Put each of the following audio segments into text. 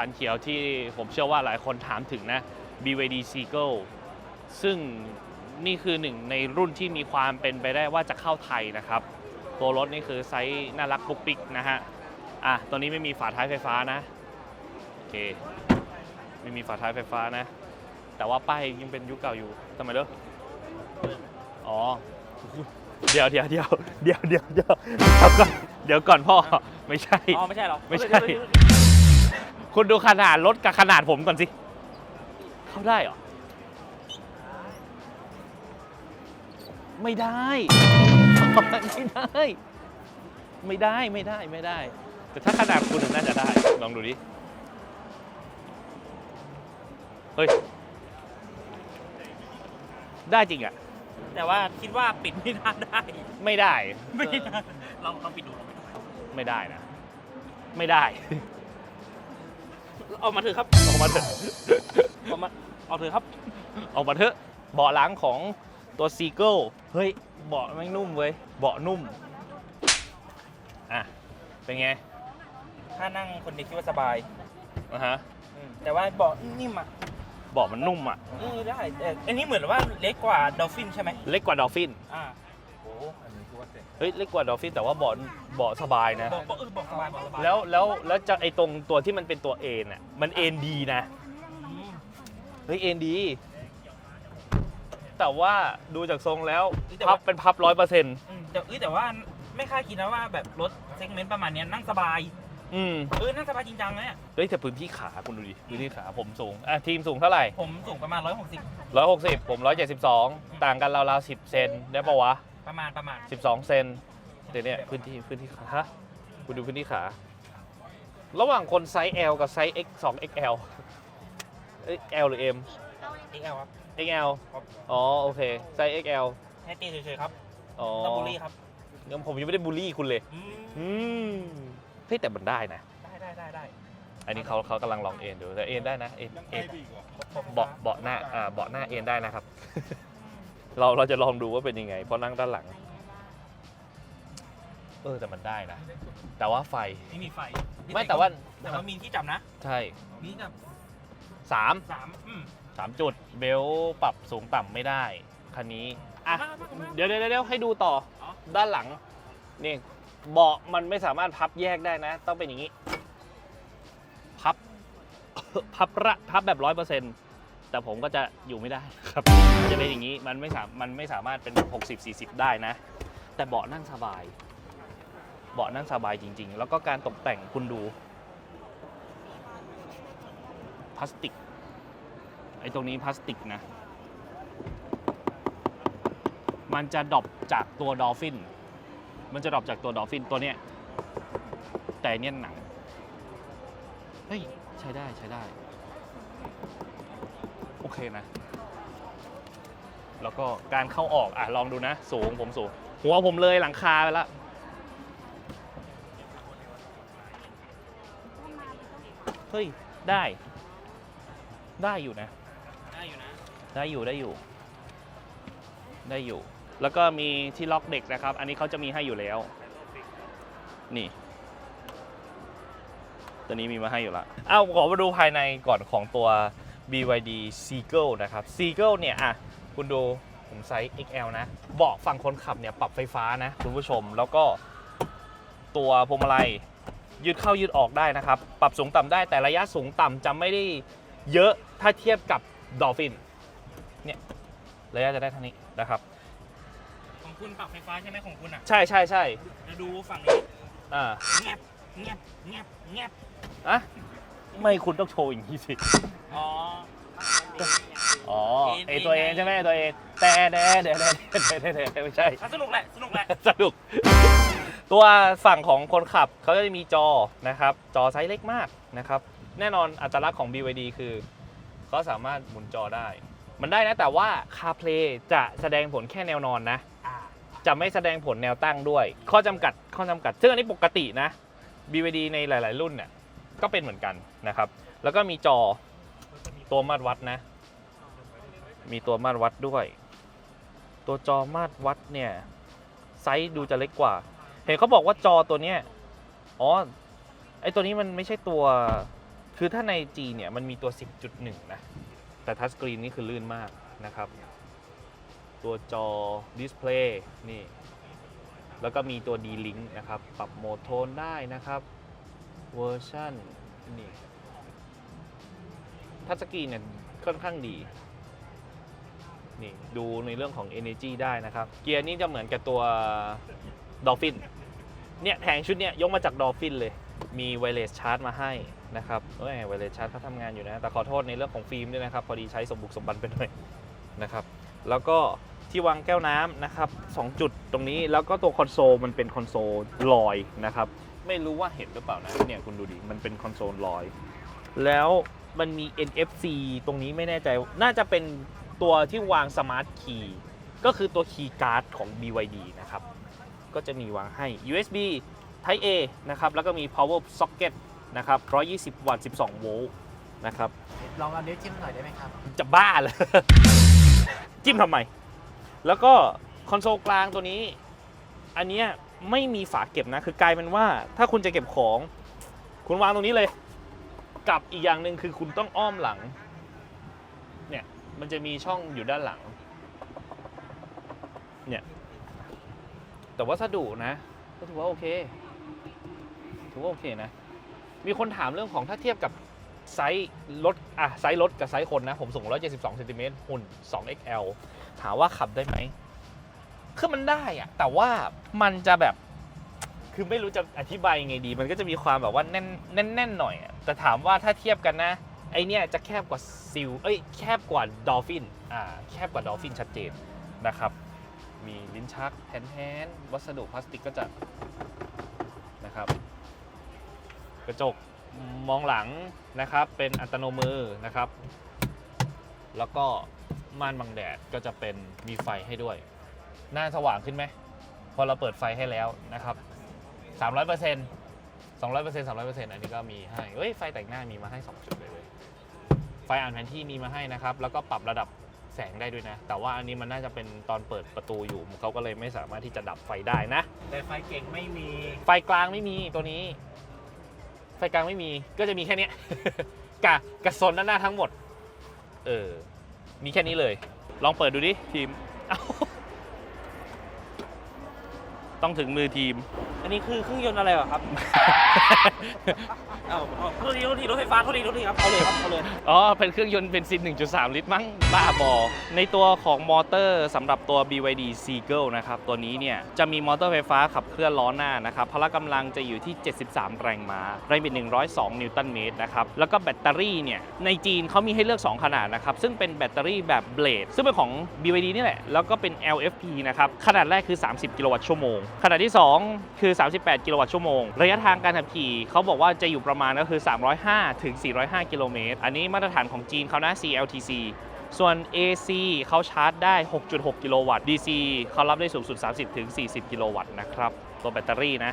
คันเขียวที่ผมเชื่อว่าหลายคนถามถึงนะ BYD Seagull ซึ่งนี่คือหนึ่งในรุ่นที่มีความเป็นไปได้ว่าจะเข้าไทยนะครับ ตัวรถนี่คือไซส์น่ารักปุ๊กปิ๊กนะฮะ อะตัวนี้ไม่มีฝาท้ายไฟฟ้านะ โอเค ไม่มีฝาท้ายไฟฟ้านะ แต่ว่าป้ายยังเป็นยุคเก่าอยู่ทำไมเด้ออ๋อ เดี๋ยวเดี๋ยวเดี๋ยวเดี๋ยวเดี๋ยวเดี๋ยวเดี๋ยวก่อนเดี๋ยวก่อนพ่อ ไม่ใช่ อ๋อไม่ใช่หรอ ไม่ใช่ คุณดูขนาดรถกับขนาดผมก่อนสิ เข้าได้เหรอ ไม่ได้ ไม่ได้ ไม่ได้ไม่ได้ไม่ได้ แต่ถ้าขนาดคุณน่าจะได้ ลองดูดิ เฮ้ย ได้จริงอะ แต่ว่าคิดว่าปิดไม่น่าได้ ไม่ได้ ไม่ได้ลองลองปิดดูลองปิดดูไม่ได้นะ ไม่ได้ เอามาเถอะครับ ออกมาเถอะเอามาเอาเถอะครับ ออกมาเถอะ เบาะหลังของตัวซีเกิลเฮ้ย เบาะไม่งนุ่มเว้ย เบาะนุ่ม อะ เป็นไง ถ้านั่งคนเดียวคิดว่าสบายนะฮะ อืมแต่ว่าเบาะนิ่มอะเบาะมันนุ่มอะ เออได้แต่อันนี้เหมือนว่าเล็กกว่าดอลฟินใช่ไหมเล็กกว่าดอลฟิน อ่าเฮ้ย เล็กกว่าดอลฟินแต่ว่าเบาะ เบาะสบายนะเบาะเบาะเออเบาะสบายเบาะสบายแล้วแล้วแล้วจะไอตรงตัวที่มันเป็นตัวเอ็นอะมันเอ็นดีนะ อืมเฮ้ยเอ็นดี แต่ว่าดูจากทรงแล้วพับเป็นพับร้อยเปอร์เซ็นต์อืมแต่เอ้ยแต่ว่าไม่คาดคิดนะว่าแบบรถเซกเมนต์ประมาณเนี้ยนั่งสบาย อืมเออนั่งสบายจริงจังเลยเนี่ยเฮ้ยแต่พื้นที่ขาคุณดูดิพื้นที่ขาผมสูงอะทีมสูงเท่าไหร่ผมสูงประมาณ 160 ร้อยหกสิบผมร้อยเจ็ดสิบสองต่างกันราวๆสิบเซนได้ปะวะประมาณประมาณ สิบสองเซน เดี๋ยวเนี่ยพื้นที่พื้นที่ขาฮะคุณดูพื้นที่ขา ระหว่างคนไซส์ L กับไซส์ X 2 XL เอ้ย L หรือ M XL ครับ XL ครับ อ๋อโอเคไซส์ XL ให้ตีเฉยๆครับอ๋อต้องบูลลี่ครับงั้นผมยังไม่ได้บูลลี่คุณเลย อืมอืมเฮ้ยแต่มันได้นะ ได้ได้ได้ได้อันนี้เขาเขากำลังลองเอ็นดูแต่เอ็นได้นะเอ็นเอ็นผมเบาะเบาะหน้าอ่าเบาะหน้าเอ็นได้นะครับ เราเราจะลองดูว่าเป็นยังไงเพราะนั่งด้านหลัง เออแต่มันได้นะ แต่ว่าไฟ ไม่มีไฟไม่แต่ว่า แต่ว่ามีที่จับนะ ใช่มีที่จับสามสามอืมสามจุดเบลต์ปรับสูงต่ำไม่ได้ คันนี้ อะมามามาเดี๋ยวเดี๋ยวเดี๋ยวให้ดูต่ออ๋อด้านหลัง นี่เบาะมันไม่สามารถพับแยกได้นะ ต้องเป็นอย่างนี้ พับ พับระพับแบบร้อยเปอร์เซ็นต์แต่ผมก็จะอยู่ไม่ได้ครับ จะเป็นอย่างนี้ มันไม่สามมันไม่สามารถเป็น60 40ได้นะ แต่เบาะนั่งสบาย เบาะนั่งสบายจริง ๆ แล้วก็การตกแต่งคุณดู พลาสติก ไอ้ตรงนี้พลาสติกนะ มันจะดรอปจากตัวดอลฟิน มันจะดรอปจากตัวดอลฟินตัวเนี้ย แต่เนี่ยหนัง เฮ้ย ใช้ได้ใช้ได้ โอเคนะ แล้วก็การเข้าออก อะ ลองดูนะ สูงผมสูง หัวผมเลยหลังคาไปแล้ว เฮ้ย ได้ ได้อยู่นะ ได้อยู่นะ ได้อยู่ได้อยู่ ได้อยู่ แล้วก็มีที่ล็อกเด็กนะครับ อันนี้เขาจะมีให้อยู่แล้ว นี่ ตัวนี้มีมาให้อยู่ละอ้าวขอมาดูภายในก่อนของตัว BYD Seagull นะครับ Seagull เนี่ยอะคุณดูผมไซส์ XL นะ เบาะฝั่งคนขับเนี่ยปรับไฟฟ้านะ คุณผู้ชม แล้วก็ตัวพวงมาลัย ยืดเข้ายืดออกได้นะครับ ปรับสูงต่ำได้แต่ระยะสูงต่ำจะไม่ได้เยอะถ้าเทียบกับ Dolphin เนี่ยระยะจะได้เท่านี้นะครับของคุณปรับไฟฟ้าใช่ไหมของคุณอะใช่ใช่ใช่แล้วดูฝั่งนี้อ่าเงียบเงียบเงียบเงียบอะไม่คุณต้องโชว์อย่างนี้สิอ๋ออ๋อเอ็นไอตัวเองเอ็นใช่ไหมตัวเองแต่เดี๋ยวเดี๋ยวเดี๋ยวเดี๋ยวเดี๋ยวเดี๋ยวไม่ใช่อะสนุกแหละสนุกแหละสนุก ตัวฝั่งของคนขับเขาจะมีจอนะครับ จอไซส์เล็กมากนะครับ แน่นอนอัตลักษณ์ของ BYD คือเขาสามารถหมุนจอได้ มันได้นะแต่ว่า CarPlay จะแสดงผลแค่แนวนอนนะอ่าจะไม่แสดงผลแนวตั้งด้วย ข้อจำกัดข้อจำกัด ซึ่งอันนี้ปกตินะ BYD ในหลาย ๆ รุ่นเนี่ยก็เป็นเหมือนกันนะครับ แล้วก็มีจอตัวมาตรวัดนะ มีตัวมาตรวัดด้วย ตัวจอมาตรวัดเนี่ยไซส์ดูจะเล็กกว่าเห็นเขาบอกว่าจอตัวเนี้ยอ๋อไอตัวนี้มันไม่ใช่ตัว คือถ้าใน G เนี่ยมันมีตัว 10.1 นะ แต่ทัชสกรีนนี่คือลื่นมากนะครับ ตัวจอดิสเพลย์นี่ แล้วก็มีตัว D-Link นะครับ ปรับโหมดโทนได้นะครับเวอร์ชันนี่ทัชสกรีนเนี่ยค่อนข้างดี นี่ ดูในเรื่องของ Energy ได้นะครับ เกียร์นี่จะเหมือนกับตัว Dolphin เนี่ยแผงชุดเนี่ยยกมาจาก Dolphin เลย มีไวเลสชาร์จมาให้นะครับเอ้ยไวเลสชาร์จเขาทำงานอยู่นะ แต่ขอโทษในเรื่องของฟิล์มด้วยนะครับ พอดีใช้สมบุกสมบันไปหน่อยนะครับ แล้วก็ที่วางแก้วน้ำนะครับ2จุดตรงนี้แล้วก็ตัวคอนโซลมันเป็นคอนโซลลอยนะครับ ไม่รู้ว่าเห็นหรือเปล่านะเนี่ยคุณดูดิ มันเป็นคอนโซลลอย แล้วมันมี NFC ตรงนี้ไม่แน่ใจ น่าจะเป็นตัวที่วางสมาร์ทคีย์ก็คือตัวคีย์การ์ดของ BYD นะครับ ก็จะมีวางให้ USB Type A นะครับแล้วก็มี power socket นะครับ120 วัตต์ 12 โวลต์นะครับลองเอานิ้วจิ้มหน่อยได้ไหมครับ จะบ้าเลย จิ้มทำไม แล้วก็คอนโซลกลางตัวนี้ อันเนี้ยไม่มีฝาเก็บนะ คือกลายเป็นว่าถ้าคุณจะเก็บของ คุณวางตรงนี้เลย กับอีกอย่างหนึ่งคือคุณต้องอ้อมหลัง เนี่ย มันจะมีช่องอยู่ด้านหลัง เนี่ย แต่วัสดุนะก็ถือว่าโอเคถือว่าโอเคนะ มีคนถามเรื่องของถ้าเทียบกับไซส์รถอะไซส์รถกับไซส์คนนะ ผมสูง 172เซนติเมตรหุ่น 2XL ถามว่าขับได้ไหมคือมันได้อะแต่ว่ามันจะแบบ คือไม่รู้จะอธิบายยังไงดี มันก็จะมีความแบบว่าแน่นแน่นแน่นหน่อยอะแต่ถามว่าถ้าเทียบกันนะ ไอเนี้ยจะแคบกว่าซิลเอ้ยแคบกว่าดอลฟินอ่าแคบกว่าดอลฟินชัดเจนนะครับ มีลิ้นชักแทนๆวัสดุพลาสติกก็จะนะครับ กระจกมองหลังนะครับ เป็นอัตโนมือนะครับ แล้วก็ม่านบังแดดก็จะเป็นมีไฟให้ด้วย หน้าสว่างขึ้นไหมพอเราเปิดไฟให้แล้วนะครับ300% 200% 300%อันนี้ก็มีให้เฮ้ยไฟแต่งหน้ามีมาให้ 2 จุดเลยเว้ยไฟอ่านแผนที่มีมาให้นะครับ แล้วก็ปรับระดับ แสงได้ด้วยนะ แต่ว่าอันนี้มันน่าจะเป็นตอนเปิดประตูอยู่เขาก็เลยไม่สามารถที่จะดับไฟได้นะ แต่ไฟเก่งไม่มี ไฟกลางไม่มีตัวนี้ ไฟกลางไม่มีก็จะมีแค่เนี้ย กะกระสนด้านหน้าทั้งหมด เออ มีแค่นี้เลย ลองเปิดดูดิทีมเอ้า ต้องถึงมือทีม อันนี้คือเครื่องยนต์อะไรเหรอครับ เอาเอาโทษทีโทษทีรถไฟฟ้าโทษทีโทษทีครับ เอาเลยครับ เอาเลย อ๋อ เป็นเครื่องยนต์เบนซิน 1.3 ลิตรมั้ง บ้าบอ ในตัวของมอเตอร์สำหรับตัว BYD Seagull นะครับ ตัวนี้เนี่ย จะมีมอเตอร์ไฟฟ้าขับเคลื่อนล้อหน้านะครับ พละกำลังจะอยู่ที่ 73 แรงม้า แรงบิด 102 นิวตันเมตรนะครับ แล้วก็แบตเตอรี่เนี่ย ในจีนเขามีให้เลือก 2 ขนาดนะครับ ซึ่งเป็นแบตเตอรี่แบบเบลดซึ่งเป็นของ BYD นี่แหละ แล้วก็เป็น LFP นะครับ ขนาดแรกคือ 30 กิโลวัตต์ชั่วโมงขนาดที่ 2 คือ 38 กิโลวัตต์ชั่วโมง ระยะทางการขับขี่เขาบอกว่าจะอยู่ประมาณก็คือ 305 ถึง 405 กิโลเมตร อันนี้มาตรฐานของจีนเขานะ CLTC ส่วน AC เขาชาร์จได้ 6.6 กิโลวัตต์ DC เขารับได้สูงสุด 30 ถึง 40 กิโลวัตต์นะครับ ตัวแบตเตอรี่นะ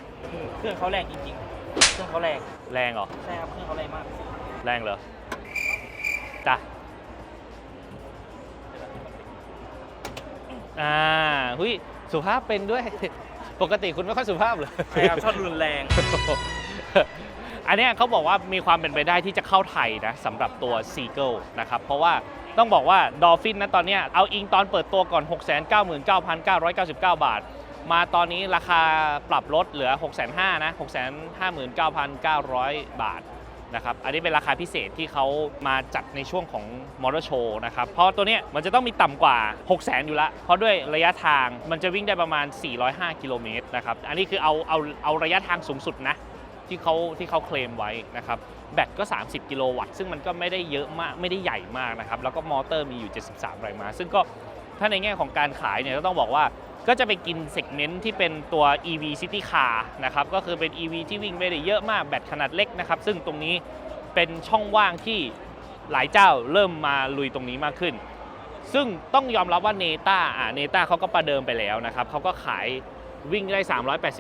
เครื่องเขาแรงจริงๆ เครื่องเขาแรง แรงเหรอ ใช่ครับ เครื่องเขาแรงมาก แรงเหรอ จ้ะ อ่า หุยสุภาพเป็นด้วย ปกติคุณไม่ค่อยสุภาพเลยใช่ครับชอบรุนแรง อันเนี้ยเขาบอกว่ามีความเป็นไปได้ที่จะเข้าไทยนะสำหรับตัว s e a g u l นะครับ เพราะว่าต้องบอกว่า Dolphin นะตอนเนี้ยเอาอิงตอนเปิดตัวก่อน 699,999 บาท มาตอนนี้ราคาปรับลดเหลือ605,000นะ 659,900 บาท นะครับ อันนี้เป็นราคาพิเศษที่เขามาจัดในช่วงของมอเตอร์โชว์นะครับ เพราะตัวเนี้ยมันจะต้องมีต่ำกว่า 6 0 0 0 0 0อยู่ละ เพราะด้วยระยะทางมันจะวิ่งได้ประมาณ 405 กิโลเมตรนะครับ อันนี้คือเอาเอาเอาระยะทางสูงสุดนะที่เขาที่เขาเคลมไว้นะครับ แบตก็ 30 กิโลวัตต์ ซึ่งมันก็ไม่ได้เยอะมากไม่ได้ใหญ่มากนะครับ แล้วก็มอเตอร์มีอยู่ 73 แรงม้า ซึ่งก็ถ้าในแง่ของการขายเนี่ยก็ต้องบอกว่า ก็จะไปกินเซกเมนต์ที่เป็นตัว EV City Car นะครับ ก็คือเป็น EV ที่วิ่งไม่ได้เยอะมากแบตขนาดเล็กนะครับ ซึ่งตรงนี้เป็นช่องว่างที่หลายเจ้าเริ่มมาลุยตรงนี้มากขึ้น ซึ่งต้องยอมรับว่าเนต้าอ่าเนต้าเขาก็ประเดิมไปแล้วนะครับเขาก็ขายวิ่งได้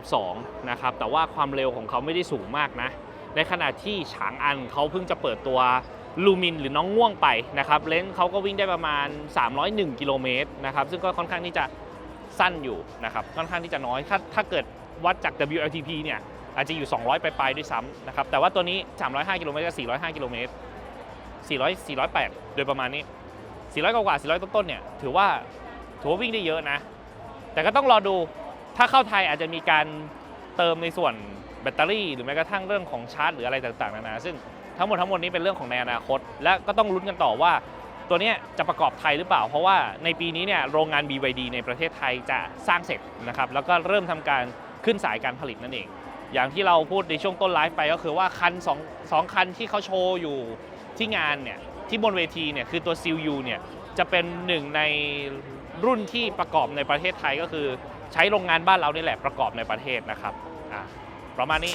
382 นะครับ แต่ว่าความเร็วของเขาไม่ได้สูงมากนะ ในขณะที่ฉางอันเขาเพิ่งจะเปิดตัวลูมินหรือน้องง่วงไปนะครับ เลนส์เขาก็วิ่งได้ประมาณ 301 กิโลเมตรนะครับ ซึ่งก็ค่อนข้างที่จะ สั้นอยู่นะครับค่อนข้างที่จะน้อย ถ้าถ้าเกิดวัดจาก WLTP เนี่ยอาจจะอยู่ 200 ไปลายๆด้วยซ้ำนะครับแต่ว่าตัวนี้ 305 กิโลเมตรกับ 405 กิโลเมตร 400 408 โดยประมาณนี้ 400 กว่า 400 ต้นๆเนี่ยถือว่าถือว่าวิ่งได้เยอะนะ แต่ก็ต้องรอดูถ้าเข้าไทยอาจจะมีการเติมในส่วนแบตเตอรี่ หรือแม้กระทั่งเรื่องของชาร์จ หรืออะไรต่างๆนานาซึ่งทั้งหมดทั้งมวลนี้เป็นเรื่องของในอนาคต และก็ต้องลุ้นกันต่อว่า ตัวนี้จะประกอบไทยหรือเปล่า เพราะว่าในปีนี้เนี่ยโรงงาน BYD ในประเทศไทยจะสร้างเสร็จนะครับแล้วก็เริ่มทำการขึ้นสายการผลิตนั่นเอง อย่างที่เราพูดในช่วงต้นไลฟ์ไปก็คือว่าคันสองสองคันที่เขาโชว์อยู่ที่งานเนี่ยที่บนเวทีเนี่ยคือตัว CU เนี่ยจะเป็นหนึ่งในรุ่นที่ประกอบในประเทศไทยก็คือ ใช้โรงงานบ้านเรานี่แหละประกอบในประเทศนะครับประมาณนี้